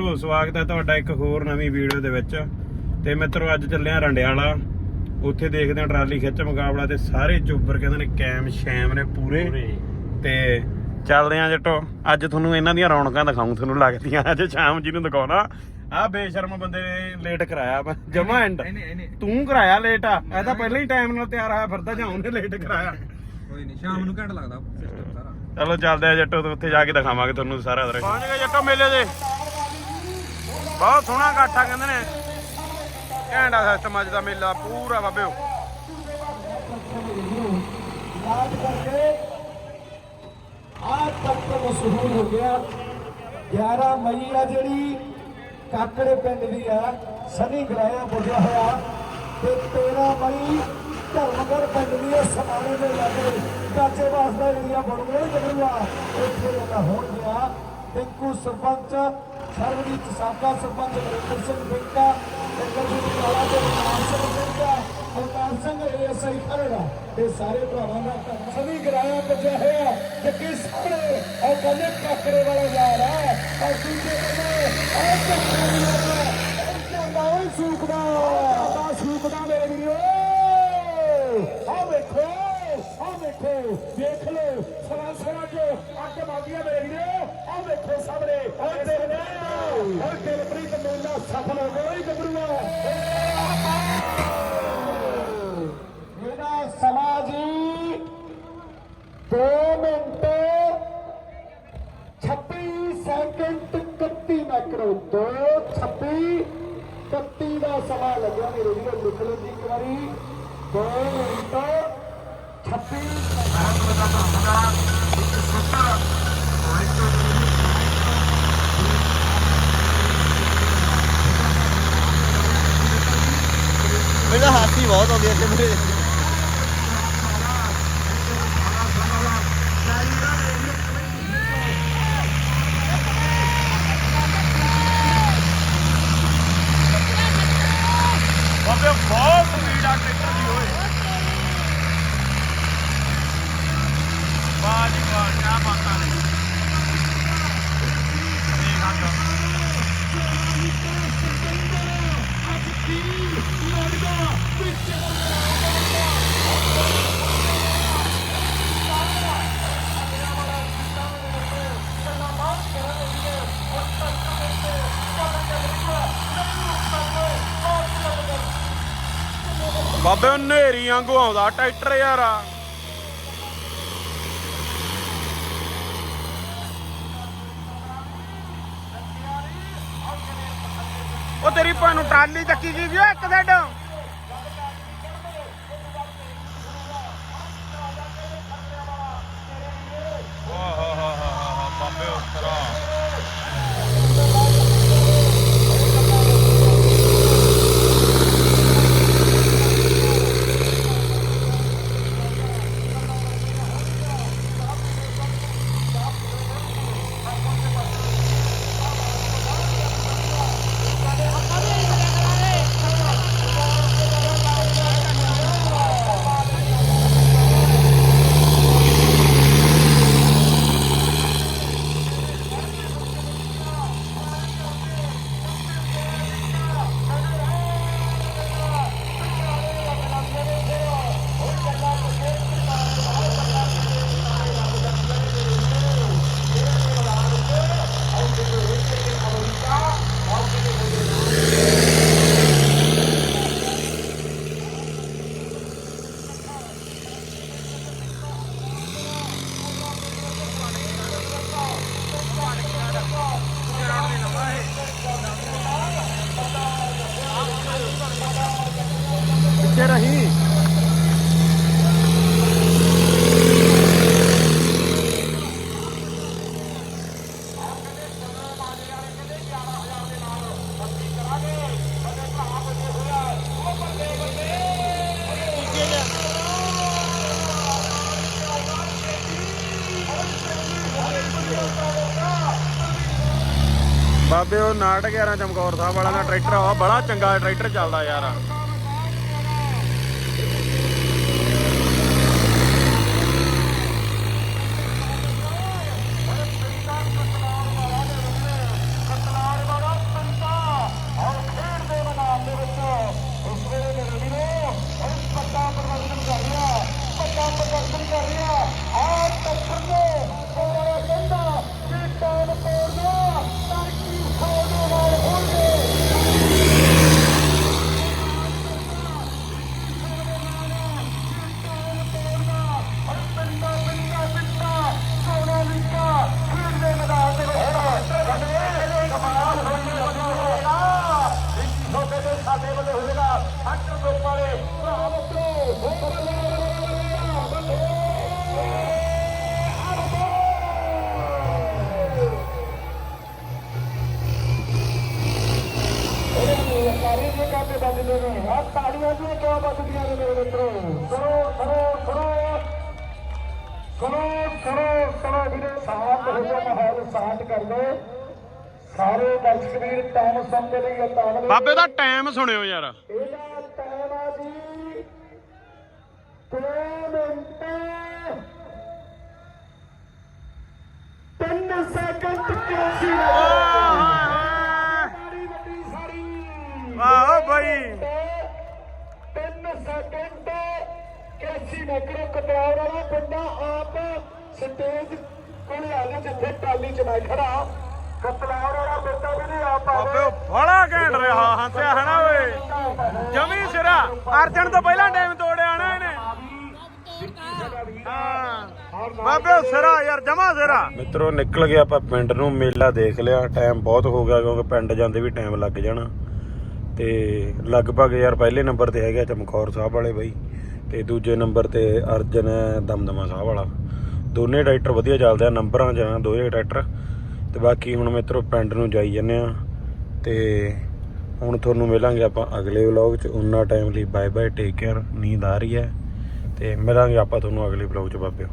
ਸੋ ਸਵਾਗਤ ਹੈ ਤੁਹਾਡਾ ਇੱਕ ਹੋਰ ਨਵੀਂ ਵੀਡੀਓ ਦੇ ਵਿੱਚ। ਤੇ ਮਿੱਤਰੋ ਅੱਜ ਚੱਲੇ ਆ ਰੰਡਿਆਲਾ। ਉੱਥੇ ਦੇਖਦੇ ਆ ਟਰਾਲੀ ਖਿੱਚ ਮੁਕਾਬਲਾ ਤੇ ਸਾਰੇ ਚੋਬਰ ਕਹਿੰਦੇ ਨੇ ਕੈਮ ਸ਼ੈਮ ਨੇ ਪੂਰੇ। ਤੇ ਚੱਲਦੇ ਆ ਜੱਟੋ ਅੱਜ ਤੁਹਾਨੂੰ ਇਹਨਾਂ ਦੀਆਂ ਰੌਣਕਾਂ ਦਿਖਾਉਂ ਤੁਹਾਨੂੰ ਲੱਗਦੀਆਂ ਅੱਜ ਸ਼ਾਮ ਜੀ ਨੂੰ ਦਿਖਾਉਣਾ। ਆ ਬੇਸ਼ਰਮ ਬੰਦੇ ਨੇ ਲੇਟ ਕਰਾਇਆ ਜਮਾ ਐਂਡ ਤੂੰ ਕਰਾਇਆ ਲੇਟ ਆ। ਇਹ ਤਾਂ ਪਹਿਲਾਂ ਹੀ ਟਾਈਮ ਨਾਲ ਤਿਆਰ ਹੋਇਆ ਫਿਰਦਾ ਜਾਂ ਉਹਨੇ ਲੇਟ ਕਰਾਇਆ। ਕੋਈ ਨਹੀਂ ਸ਼ਾਮ ਨੂੰ ਘੰਟ ਲੱਗਦਾ ਸਿਸਟਮ ਸਾਰਾ। ਚਲੋ ਚੱਲਦੇ ਆ ਜੱਟੋ ਤੇ ਉੱਥੇ ਜਾ ਕੇ ਦਿਖਾਵਾਂਗੇ ਤੁਹਾਨੂੰ ਸਾਰਾ ਦਰਸ਼। ਪਹੁੰਚ ਗਏ ਜੱਟੋ ਮੇਲੇ ਦੇ। ਬਹੁਤ ਸੋਹਣਾ ਇਕੱਠਾ ਕਹਿੰਦੇ ਨੇ ਘੈਂਟਾ ਸਿਸਟਮ ਅੱਜ ਦਾ ਮੇਲਾ ਪੂਰਾ ਬਾਬਿਓ याद करके आज तक तो मशहूर हो गया 11 ਮਈ ਆ ਜਿਹੜੀ ਕਾਕੜੇ ਪਿੰਡ ਦੀ ਆ ਸਨੀ ਗਰਾਇਆ ਬੁਝਿਆ ਹੋਇਆ ਤੇ 13 ਮਈ ਧਰਮਗੜ ਪਿੰਡ ਦੀ ਆ ਸਮਾਣੇ ਦੇ ਲਾਗੇ ਕਾਚੇ ਵਾਸਦਾ ਏਰੀਆ ਬਣੂਗਾ ਜਗਰੂਆ ਉੱਥੇ ਦਾ ਹੋਣ ਗਿਆ ਟਿੰਕੂ ਸਰਪੰਚ ਸਰਵਜੀਤ ਸਾਬਕਾ ਸਰਪੰਚ ਨਰਿੰਦਰ ਸਿੰਘ ਬਿੰਕਾ ਤੇ ਗੁਰਜੀਤ ਕਾਲਾ ਤੇ ਨਾਮ ਸਿੰਘ ਬਿੰਕਾ ਅਵਤਾਰ ਸਿੰਘ ਏਐਸਆਈ ਖਰੜਾ ਤੇ ਸਾਰੇ ਭਰਾਵਾਂ ਦਾ ਧੰਨ ਸਭੀ ਗਰਾਇਆ ਬੱਜਿਆ ਹੋਇਆ ਜੱਗੀ ਸਾਹਮਣੇ ਉਹ ਕਹਿੰਦੇ ਕਾਕਰੇ ਵਾਲਾ ਯਾਰ ਆ ਔਰ ਦੂਜੇ ਕਹਿੰਦੇ ਉਹ ਕਾਕਰੇ ਵਾਲਾ ਜਾਂਦਾ ਓਏ ਸੂਕਦਾ ਦਾ ਸੂਕਦਾ ਮੇਰੇ ਵੀਰੋ ਆ ਵੇਖੋ ਆ ਦੇਖ ਲਓ, ਸਰਾਂ ਸਰਾਂ ਜੋ ਅੱਗ ਮਾਗੀਆਂ ਮੇਰੇ ਵੀਰੋ ਆ ਵੇਖੋ ਸਾਹਮਣੇ ਓਏ ਦੇਖਦੇ ਓਏ ਦਿਲਪ੍ਰੀਤ ਮੇਲਾ ਸਫਲ ਹੋ ਗਿਆ ਓਏ ਗੱਭਰੂਆ। ਇਹਦਾ ਸਮਾਂ ਜੀ 2 ਮਿੰਟ। 26 ਸੈਕਿੰਡ 31 ਮੈਕਰੋ 2 26 31 ਦਾ ਸਮਾਂ ਲੱਗਿਆ ਮੇਰੇ ਵੀਰੋ। ਲਿਖ ਲਓ ਜੀ ਇੱਕ ਵਾਰੀ। 2 ਮਿੰਟ। 26 ਮੇਰਾ ਹਾਥੀ ਬਹੁਤ ਆਉਂਦੀ ਹੈ ਮੇਰੇ ਬਾਬਿਓ ਬਹੁਤ ਸਪੀਡ ਆ ਟਰੈਕਟਰ ਦੀ ਓਏ ਵਾਹ ਜੀ ਵਾਹ ਕੀ ਬਾਤਾਂ ਨੇ ਦੇਖ ਆ ਬਾਬੇ, ਉਹ ਨੇਰੀ ਵਾਂਗੂ ਆਉਂਦਾ, ਟਰੈਕਟਰ ਯਾਰ। ਉਹ ਤੇਰੀ ਭੈਣ ਨੂੰ ਟਰਾਲੀ ਚੱਕੀ ਗਈ ਓ ਇੱਕ ਸਾਈਡ ਬਾਬੇ ਉਹ 911 ਚਮਕੌਰ ਸਾਹਿਬ ਵਾਲਾ ਦਾ ਟਰੈਕਟਰ ਆ ਬੜਾ ਚੰਗਾ ਟਰੈਕਟਰ ਚੱਲਦਾ ਯਾਰ। ਤਾੜੀਆਂ ਦੀਆਂ ਕਿਉਂ ਵੱਜਦੀਆਂ ਨੇ ਮੇਰੇ ਮਿੱਤਰੋ? ਕਰੋ ਕਰੋ ਕਰੋ ਕਰੋ ਕਰੋ ਕਰੋ ਵੀਰੇ ਸਾਥ ਹੋ ਜਾ ਮਾਹੌਲ ਸਾਥ ਕਰ ਲੋ ਸਾਰੇ ਦਰਸ਼ਕ ਵੀਰ ਟਾਈਮ ਸੁਣਨ ਦੇ ਲਈ ਉਤਾਵਲੇ ਬਾਬੇ ਦਾ ਟਾਈਮ ਸੁਣਿਓ ਯਾਰ। ਇਹਦਾ ਟਾਈਮ ਆ ਜੀ 2 ਮਿੰਟ। 3 ਸੈਕਿੰਡ 81 ਮਾੜੀ ਵੱਡੀ ਸਾਰੀ। ਵਾਹ ਬਾਈ। 3 ਸੈਕਿੰਡ 81 ਮੈਕਰੋ ਵਾਲਾ ਬੰਦਾ ਆਪ ਸਟੇਜ ਕੋਲ ਆ ਗਿਆ ਜਿੱਥੇ ਟਾਲੀ ਚ ਮੈਂ ਖੜਾ। ਕਤਲਾਰ ਵਾਲਾ ਬੰਦਾ ਵੀ ਨਹੀਂ ਆਪ ਬਾਬੇ ਆਵੇ ਉਹ ਬੜਾ ਘੈਂਟ ਰਿਹਾ ਹੱਸਿਆ ਹਨਾ ਓਏ। ਜਮੀ ਸਿਰਾ। ਅਰਜਨ ਤੋਂ ਪਹਿਲਾਂ ਟਾਈਮ ਤੋੜਿਆ ਨਾ ਇਹਨੇ। ਬਾਬੇ ਸਿਰਾ ਯਾਰ ਜਮਾ ਸਿਰਾ। ਮਿੱਤਰੋ ਨਿਕਲ ਗਿਆ ਆਪਾਂ ਪਿੰਡ ਨੂੰ ਮੇਲਾ ਦੇਖ ਲਿਆ। ਟਾਈਮ ਬਹੁਤ ਹੋ ਗਿਆ ਕਿਉਂਕਿ ਪਿੰਡ ਜਾਂਦੇ ਵੀ ਟਾਈਮ ਲੱਗ ਜਾਣਾ। ਤੇ ਲਗਭਗ ਯਾਰ ਪਹਿਲੇ ਨੰਬਰ ਤੇ ਹੈਗਾ ਚਮਕੌਰ ਸਾਹਿਬ ਵਾਲੇ ਬਾਈ ਤੇ ਦੂਜੇ ਨੰਬਰ ਤੇ ਅਰਜਨ ਹੈ ਦਮਦਮਾ ਸਾਹਿਬ ਵਾਲਾ। ਦੋਨੇ ਟਰੈਕਟਰ ਵਧੀਆ ਚੱਲਦੇ ਆ, ਨੰਬਰਾਂ 'ਚ ਆ ਦੋਵੇਂ ਟਰੈਕਟਰ। ਤੇ ਬਾਕੀ ਹੁਣ ਮਿੱਤਰੋ ਪਿੰਡ ਨੂੰ ਜਾਈ ਜੰਨੇ ਆ। ਤੇ ਹੁਣ ਤੁਹਾਨੂੰ ਮਿਲਾਂਗੇ ਆਪਾਂ ਅਗਲੇ ਵਲੌਗ 'ਚ। ਉਨਾ ਟਾਈਮ ਲਈ ਬਾਏ ਬਾਏ ਟੇਕ ਕੇਅਰ ਨੀਂਦ ਆ ਰਹੀ ਹੈ। ਤੇ ਮਿਲਾਂਗੇ ਆਪਾਂ ਤੁਹਾਨੂੰ ਅਗਲੇ ਵਲੌਗ 'ਚ ਬਾਬਿਓ।